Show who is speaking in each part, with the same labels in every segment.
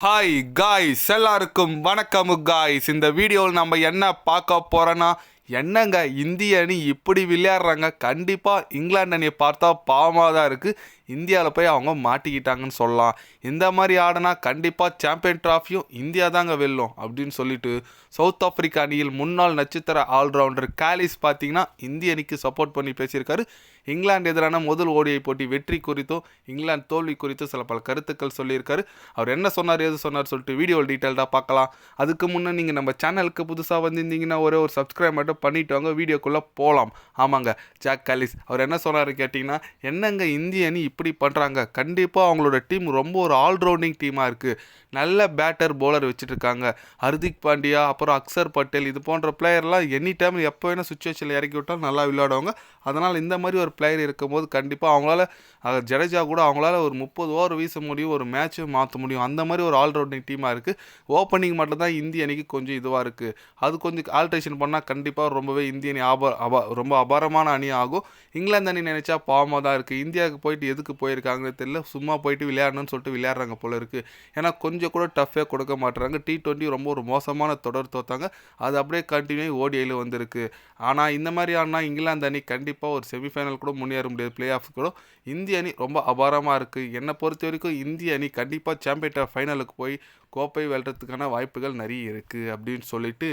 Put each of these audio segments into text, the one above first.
Speaker 1: Hi guys எல்லாருக்கும் வணக்கம் guys இந்த வீடியோவில் நம்ம என்ன பார்க்க போகிறோன்னா என்னங்க இந்திய அணி இப்படி விளையாடுறாங்க? கண்டிப்பாக இங்கிலாந்து அணியை பார்த்தா பாவமாக தான் இருக்குது இந்தியாவில் போய் அவங்க மாட்டிக்கிட்டாங்கன்னு சொல்லலாம். இந்த மாதிரி ஆடினா கண்டிப்பாக சாம்பியன் ட்ராஃபியும் இந்தியா தாங்க வெல்லும் அப்படின்னு சொல்லிட்டு சவுத் ஆப்பிரிக்கா அணியில் முன்னாள் நட்சத்திர ஆல்ரவுண்டர் காலிஸ் பார்த்தீங்கன்னா இந்திய அணிக்கு சப்போர்ட் பண்ணி பேசியிருக்காரு. இங்கிலாந்து எதிரான முதல் ஓடிஐ போட்டி வெற்றி குறித்தும் இங்கிலாந்து தோல்வி குறித்தும் சில பல கருத்துக்கள் சொல்லியிருக்காரு. அவர் என்ன சொன்னார் எது சொன்னார் சொல்லிட்டு வீடியோ டீட்டெயில்டாக பார்க்கலாம். அதுக்கு முன்னே நீங்கள் நம்ம சேனலுக்கு புதுசாக வந்திருந்தீங்கன்னா ஒரே ஒரு சப்ஸ்கிரைப் மட்டும் பண்ணிட்டு வாங்க வீடியோக்குள்ளே போகலாம் ஆமாங்க ஜாக் காலிஸ் அவர் என்ன சொன்னார் கேட்டிங்கன்னா என்னங்க இந்திய அணி இப்படி பண்ணுறாங்க கண்டிப்பாக அவங்களோட டீம் ரொம்ப ஒரு ஆல்ரவுண்டிங் டீமாக இருக்குது நல்ல பேட்டர் போலர் வச்சுட்ருக்காங்க ஹர்திக் பாண்டியா அப்புறம் அக்சர் பட்டேல் இது போன்ற பிளேயர்லாம் எனி டைம் எப்போ வேணால் சுச்சுவேஷனில் இறக்கி விட்டால் நல்லா விளையாடுவாங்க. அதனால் இந்த மாதிரி ஒரு பிளேயர் இருக்கும்போது கண்டிப்பாக அவங்களால ஜடேஜா கூட அவங்களால ஒரு முப்பது ஓவர் வீச முடியும் ஒரு மேட்ச்சை மாற்ற முடியும். அந்த மாதிரி ஒரு ஆல்ரவுண்டிங் டீமாக இருக்குது ஓப்பனிங் மட்டும் தான் இந்திய அணிக்கு கொஞ்சம் இதுவாக இருக்குது அது கொஞ்சம் ஆல்ட்ரேஷன் பண்ணால் கண்டிப்பாக ரொம்பவே இந்திய அணி ஆப அபா ரொம்ப அபாரமான அணி ஆகும் இங்கிலாந்து அணி நினச்சா பாவமாக தான் இருக்குது இந்தியாவுக்கு போயிட்டு எதுக்கு போயிருக்காங்கன்னு தெரியல. சும்மா போயிட்டு விளையாடணும்னு சொல்லிட்டு விளையாடுறாங்க போல இருக்குது ஏன்னா கொஞ்சம் கூட டஃப்பே கொடுக்க மாட்டுறாங்க. டி ட்வெண்ட்டி ரொம்ப ஒரு மோசமான தொடர் தோத்தாங்க. அது அப்படியே கண்டினியூ ஓடிஐயில் வந்திருக்கு. ஆனால் இந்த மாதிரி ஆனால் இங்கிலாந்து அணி கண்டிப்பாக ஒரு செமிஃபைனல் கூட முன்னேற முடியாது. பிளே ஆஃப் கூட. இந்திய அணி ரொம்ப அபாரமாக இருக்குது என்னை பொறுத்த வரைக்கும் இந்திய அணி கண்டிப்பாக சாம்பியன் ஃபைனலுக்கு போய் கோப்பை வெல்றதுக்கான வாய்ப்புகள் நிறைய இருக்குது அப்படின்னு சொல்லிட்டு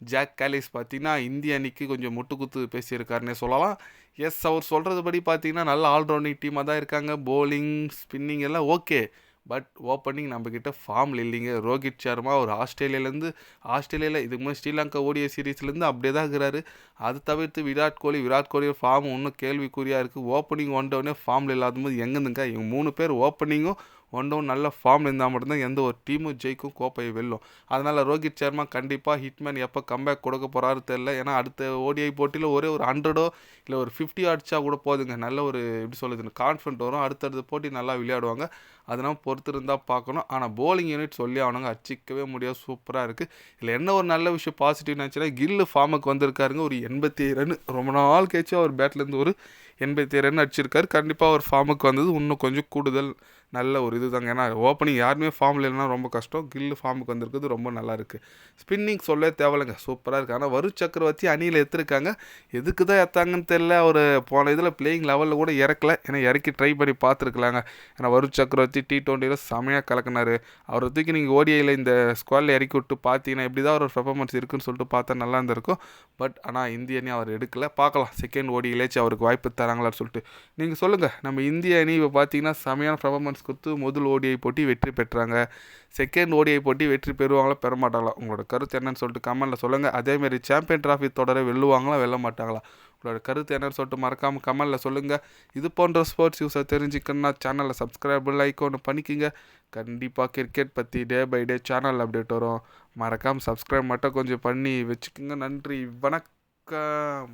Speaker 1: ஜாக் காலிஸ் பார்த்தீங்கன்னா இந்திய அணிக்கு கொஞ்சம் முட்டுக்குத்து பேசியிருக்காருன்னே சொல்லலாம். எஸ் அவர் சொல்கிறதுபடி பார்த்தீங்கன்னா நல்ல ஆல்ரவுண்டிங் டீமாக தான் இருக்காங்க. போலிங் ஸ்பின்னிங் எல்லாம் ஓகே பட் ஓப்பனிங் நம்மக்கிட்ட ஃபார்மில் இல்லைங்க. ரோஹித் சர்மா ஒரு ஆஸ்திரேலியாலேருந்து ஆஸ்திரேலியாவில் இதுக்கு முன்னாடி ஸ்ரீலங்கா ஓடிய சீரீஸ்லேருந்து அப்படியே தான் இருக்கிறாரு. அது தவிர்த்து விராட் கோலி விராட் கோலி ஃபார்ம் இன்னும் கேள்விக்குறியாக இருக்குது ஓப்பனிங் ஒன் டவுனே ஃபார்மில் இல்லாத போது எங்கேருந்துங்க? இவங்க மூணு பேர் ஓப்பனிங்கும் ஒன் டவுன் நல்ல ஃபார்ம் இருந்தால் மட்டும்தான் எந்த ஒரு டீமும் ஜெயிக்கும் கோப்பையை வெல்லும். அதனால் ரோஹித் சர்மா கண்டிப்பாக ஹிட்மேன் எப்போ கம்பேக் கொடுக்க போகிறாரு தெரில ஏன்னா அடுத்த ஓடிஐ போட்டியில் ஒரே ஒரு ஹண்ட்ரடோ இல்லை ஒரு ஃபிஃப்டி அடிச்சா கூட போதுங்க. நல்ல ஒரு எப்படி சொல்லுதுன்னு கான்ஃபிடென்ட் வரும். அடுத்தடுத்த போட்டி நல்லா விளையாடுவாங்க. அதெல்லாம் பொறுத்து இருந்தால் பார்க்கணும். ஆனால் போலிங் யூனிட் சொல்லி அவனுங்க அச்சிக்கவே முடியாது. சூப்பராக இருக்குது இதில் என்ன ஒரு நல்ல விஷயம் பாசிட்டிவ் நினச்சினா கில்லு ஃபார்முக்கு வந்திருக்காருங்க. ஒரு எண்பத்தி ரன். ரொம்ப நாள் கழிச்சு அவர் பேட்லேருந்து ஒரு எண்பத்தி ரன் அடிச்சிருக்காரு கண்டிப்பாக அவர் ஃபார்முக்கு வந்தது இன்னும் கொஞ்சம் கூடுதல் நல்ல ஒரு இது தாங்க ஏன்னா ஓப்பனிங் யாருமே ஃபார்மில் இல்லைனா ரொம்ப கஷ்டம். கில்லு ஃபார்முக்கு வந்திருக்குது ரொம்ப நல்லா இருக்குது ஸ்பின்னிங் சொல்ல தேவையில்லைங்க. சூப்பராக இருக்குது ஆனால் வரு சக்கரவர்த்தி அணியில் எடுத்திருக்காங்க எதுக்கு தான் எத்தாங்கன்னு தெரில அவர் போன இதில் பிளேயிங் லெவலில் கூட இறக்கல. ஏன்னா இறக்கி ட்ரை பண்ணி பார்த்துருக்கலாங்க. ஏன்னா வரு சக்கரவர்த்தி டி டுவெண்ட்டியில் செமையாக கலக்குனார். அவரை தூக்கி நீங்கள் ஓடிஐயில் இந்த ஸ்குவாடில் இறக்கி விட்டு பார்த்தீங்கன்னா இப்படி தான் ஒரு பெர்ஃபார்மன்ஸ் இருக்குன்னு சொல்லிட்டு பார்த்தா நல்லா இருந்திருக்கும். பட் ஆனால் இந்திய அணி அவர் எடுக்கல. பார்க்கலாம். செகண்ட் ஓடியிலேச்சு அவருக்கு வாய்ப்பு தராங்களான்னு சொல்லிட்டு. நீங்கள் சொல்லுங்கள் நம்ம இந்திய அணி இப்போ பார்த்தீங்கன்னா செமையான பர்ஃபார்மன்ஸ் கொடுத்து முதல் ஓடிஐ போட்டி வெற்றி பெற்றாங்க. செகண்ட் ஓடிஐ போட்டி வெற்றி பெறுவாங்களா? பெற மாட்டாங்களா உங்களோட கருத்து என்னன்னு சொல்லிட்டு கமெண்ட்டில் சொல்லுங்கள் அதேமாரி சாம்பியன் டிராஃபி தொடரை வெல்லுவாங்களா? வெல்ல மாட்டாங்களா? உங்களோட கருத்து என்னன்னு சொல்லிட்டு மறக்காமல் கமெண்ட்டில் சொல்லுங்கள் இது போன்ற ஸ்போர்ட்ஸ் யூஸை தெரிஞ்சுக்கணுன்னா சேனலில் சப்ஸ்கிரைப் லைக் ஒன்று பண்ணிக்கிங்க. கண்டிப்பாக கிரிக்கெட் பற்றி day by day channel update வரும். மறக்காமல் சப்ஸ்கிரைப் மட்டும் கொஞ்சம் பண்ணி வச்சுக்கோங்க. நன்றி. வணக்கம்.